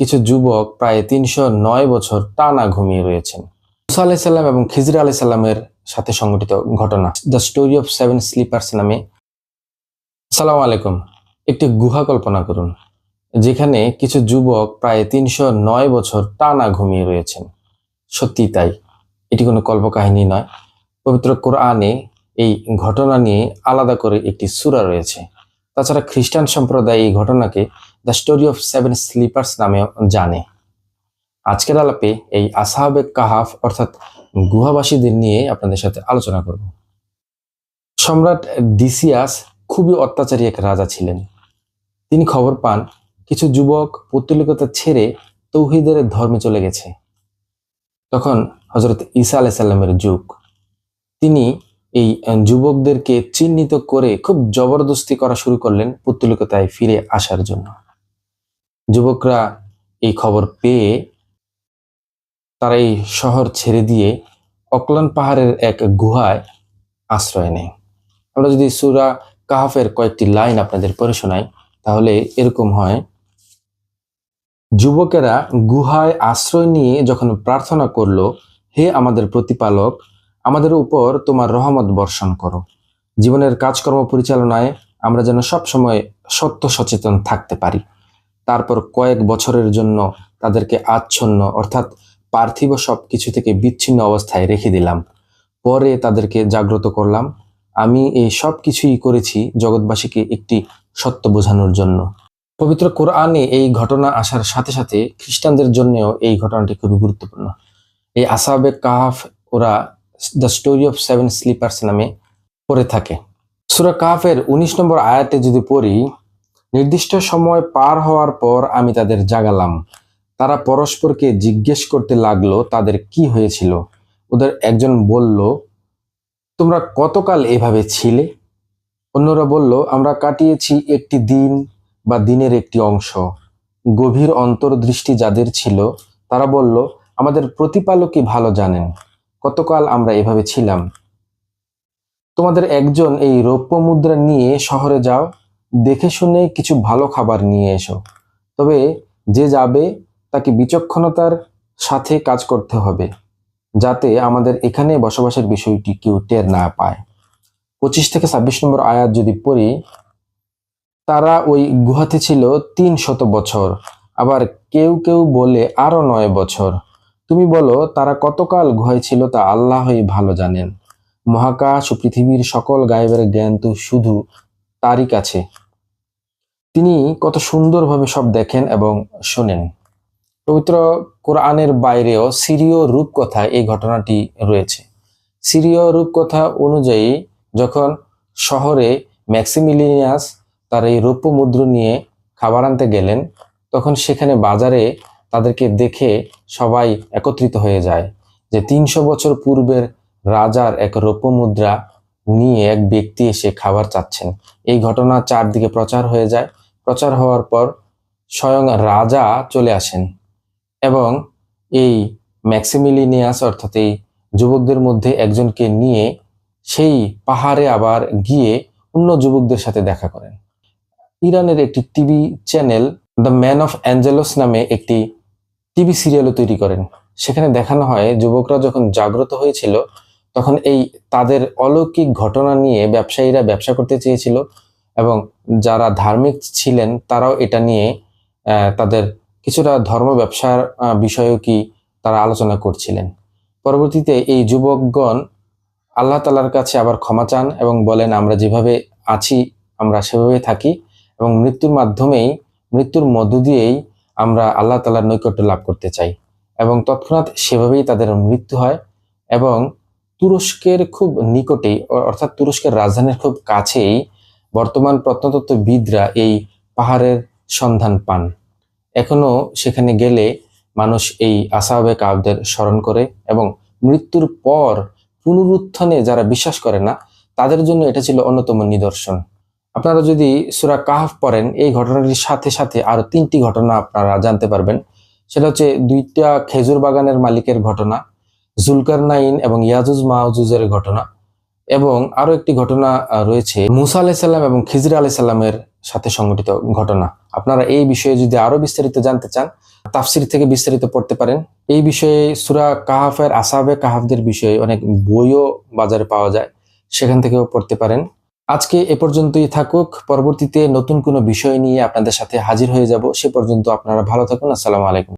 কিছু যুবক প্রায় তিনশো নয় বছর টানা ঘুমিয়ে রয়েছেন। মুসা আলাহিসাল্লাম এবং খিজর আলাইসাল্লামের সাথে সংঘটিত ঘটনা the story of seven sleepers নামে। সালাম আলাইকুম। একটি গুহা কল্পনা করুন, যেখানে কিছু যুবক প্রায় তিনশো নয় বছর টানা ঘুমিয়ে রয়েছেন। সত্যি তাই, এটি কোনো কল্পকাহিনী নয়। পবিত্র কোরআনে এই ঘটনা নিয়ে আলাদা করে একটি সূরা রয়েছে। তাছাড়া খ্রিস্টান সম্প্রদায় এই ঘটনাকে the story of seven sleepers নামেও জানে। আজকের আলাপে এই আসাহাবে কাহাফ, অর্থাৎ গুহাবাসীদের নিয়ে আপনাদের সাথে আলোচনা করব। সম্রাট ডিসিয়াস খুবই অত্যাচারী এক রাজা ছিলেন। তিনি খবর পান, কিছু যুবক পৌত্তলিকতা ছেড়ে তৌহিদের ধর্মে চলে গেছে। তখন হজরত ঈসা আলাইসাল্লামের যুগ। তিনি এই যুবকদেরকে চিহ্নিত করে খুব জবরদস্তি করা শুরু করলেন পুত্তলিকতায় ফিরে আসার জন্য। যুবকরা এই খবর পেয়ে তারা এই শহর ছেড়ে দিয়ে অকলান পাহাড়ের এক গুহায় আশ্রয় নেয়। আমরা যদি সুরা কাহাফের কয়েকটি লাইন আপনাদের পড়ে শোনাই, তাহলে এরকম হয়। যুবকেরা গুহায় আশ্রয় নিয়ে যখন প্রার্থনা করল, হে আমাদের প্রতিপালক, আমাদের উপর তোমার রহমত বর্ষণ করো। জীবনের কাজকর্ম পরিচালনায় আমরা যেন সবসময় সত্য সচেতন থাকতে পারি। তারপর কয়েক বছরের জন্য তাদেরকে আচ্ছন্ন, অর্থাৎ পার্থিব সব কিছু থেকে বিচ্ছিন্ন অবস্থায় রেখে দিলাম। পরে তাদেরকে জাগ্রত করলাম, আমি এই সব কিছুই করেছি জগৎবাসীকে একটি সত্য বোঝানোর জন্য। পবিত্র কোরআনে এই ঘটনা আসার সাথে সাথে খ্রিস্টানদের জন্যও এই ঘটনাটি খুবই গুরুত্বপূর্ণ। এই আসাবে কাহাফ ওরা the story of seven sleepers নামে পড়ে থাকে। সুরা কাহাফের উনিশ নম্বর আয়াতে যদি পড়ি নির্দিষ্ট সময় পার হওয়ার পর আমি তাদের জাগালাম। তারা পরস্পরকে জিজ্ঞেস করতে লাগল, তাদের কি হয়েছিল? ওদের একজন বলল, তোমরা কতকাল এভাবে ছিলে? অন্যরা বলল, আমরা কাটিয়েছি একটি দিন বা দিনের একটি অংশ। গভীর অন্তর্দৃষ্টি যাদের ছিল, তারা বলল, আমাদের প্রতিপালকই ভালো জানেন কতকাল আমরা এভাবে ছিলাম। তোমাদের একজন এই রৌপ্য মুদ্রা নিয়ে শহরে যাও দেখে শুনে কিছু ভালো খাবার নিয়ে এসো। তবে যে যাবে, তাকে বিচক্ষণতার সাথে কাজ করতে হবে, যাতে আমাদের এখানে বসবাসের বিষয়টি কেউ টের না পায়। পঁচিশ থেকে ছাব্বিশ নম্বর আয়াত যদি পড়ি, তারা ওই গুহাতে ছিল তিন শত বছর, আবার কেউ কেউ বলে আরও নয় বছর। তুমি বলো, তারা কতকাল গুহায় ছিল তা আল্লাহই ভালো জানেন। মহাকাশ ও পৃথিবীর সকল গায়েবের জ্ঞান তো শুধু তারই কাছে। তিনি কত সুন্দরভাবে সব দেখেন এবং শোনেন। পবিত্র কোরআনের বাইরেও সিরীয় রূপকথা এই ঘটনাটি রয়েছে। সিরীয় রূপকথা অনুযায়ী যখন শহরে ম্যাক্সিমিলিনিয়াস তার এই রৌপ্য মুদ্র নিয়ে খাবার আনতে গেলেন, তখন সেখানে বাজারে তাদেরকে দেখে সবাই একত্রিত হয়ে যায় যে তিনশো বছর পূর্বের রাজার এক রৌপ্য মুদ্রা নিয়ে এক ব্যক্তি এসে খাবার চাচ্ছেন। এই ঘটনা চারদিকে প্রচার হয়ে যায়। প্রচার হওয়ার পর স্বয়ং রাজা চলে আসেন এবং এই ম্যাক্সিমিলিনিয়াস অর্থাৎ এই যুবকদের মধ্যে একজনকে নিয়ে সেই পাহাড়ে আবার গিয়ে অন্য যুবকদের সাথে দেখা করেন। ইরানের একটি TV channel the man of angels নামে একটি টিভি সিরিয়ালও তৈরি করেন। সেখানে দেখানো হয়, যুবকরা যখন জাগ্রত হয়েছিল, তখন এই তাদের অলৌকিক ঘটনা নিয়ে ব্যবসায়ীরা ব্যবসা করতে চেয়েছিল এবং যারা ধার্মিক ছিলেন তারাও এটা নিয়ে তাদের কিছুটা ধর্ম ব্যবসার বিষয়েও কি তারা আলোচনা করছিলেন। পরবর্তীতে এই যুবকগণ আল্লাহ তালার কাছে আবার ক্ষমা চান এবং বলেন, আমরা যেভাবে আছি, আমরা সেভাবে থাকি এবং মৃত্যুর মাধ্যমেই, মৃত্যুর মধ্য দিয়েই আমরা আল্লাহ তালার নৈকট্য লাভ করতে চাই। এবং তৎক্ষণাৎ সেভাবেই তাদের মৃত্যু হয় এবং তুরস্কের খুব নিকটেই অর্থাৎ তুরস্কের রাজধানীর খুব কাছেই বর্তমান প্রত্নতত্ত্ববিদরা এই পাহাড়ের সন্ধান পান। এখনও সেখানে গেলে মানুষ এই আসাবে কাবদের স্মরণ করে এবং মৃত্যুর পর পুনরুত্থানে যারা বিশ্বাস করে না, তাদের জন্য এটা ছিল অন্যতম নিদর্শন। আপনারা যদি সুরা কাহাফ পড়েন, এই ঘটনাটির সাথে সাথে আরও তিনটি ঘটনা আপনারা জানতে পারবেন। সেটা হচ্ছে দুইটা খেজুর বাগানের মালিকের ঘটনা জুলকার নাইন এবং ইয়াজুজ মাহজুজের ঘটনা। এবং আরও একটি ঘটনা রয়েছে। মুসা আলাইসাল্লাম এবং খিজর আলাইসাল্লামের সাথে সংঘটিত ঘটনা। আপনারা এই বিষয়ে যদি আরও বিস্তারিত জানতে চান, তাফসির থেকে বিস্তারিত পড়তে পারেন। এই বিষয়ে সুরা কাহাফের আসাবে কাহাফদের বিষয়ে অনেক বইও বাজারে পাওয়া যায়, সেখান থেকেও পড়তে পারেন। আজকে এ পর্যন্তই থাকুক। পরবর্তীতে নতুন কোনো বিষয় নিয়ে আপনাদের সাথে হাজির হয়ে যাব। সে পর্যন্ত আপনারা ভালো থাকুন। আসসালামু আলাইকুম।